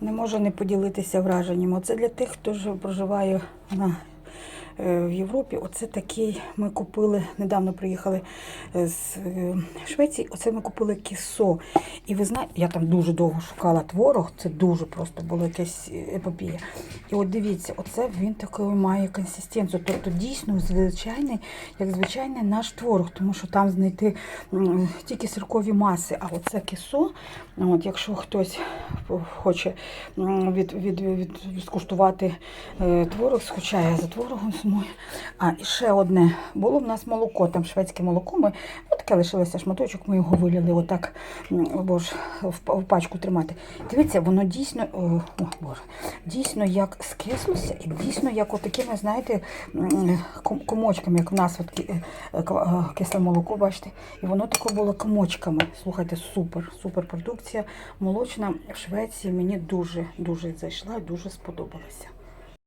Не можу не поділитися враженням. Оце для тих, хто проживає на, в Європі. Оце такий ми купили, недавно приїхали е, з е, Швеції. Оце ми купили кісо. І ви знаєте, я там дуже довго шукала творог, це дуже просто було якась епопія. І от дивіться, оце він такий має консистенцію. Тобто дійсно звичайний, як звичайний наш творог, тому що там знайти тільки сиркові маси. А оце кісо, от, якщо хтось хоче м, від, від, від, скуштувати е, творог, скучає за творогом сумує. А і ще одне було в нас молоко, там шведське молоко. Ми от таке лишилося шматочок, ми його вилили отак, м, бо ж в, пачку тримати. Дивіться, воно дійсно, о, о, боже, дійсно як скислося, і дійсно як отакими, знаєте, комочками, як в нас от, е, е, кисле молоко, бачите, і воно таке було комочками. Слухайте, супер, супер продукція молочна в Швеції. Мені дуже дуже зайшла, дуже сподобалася.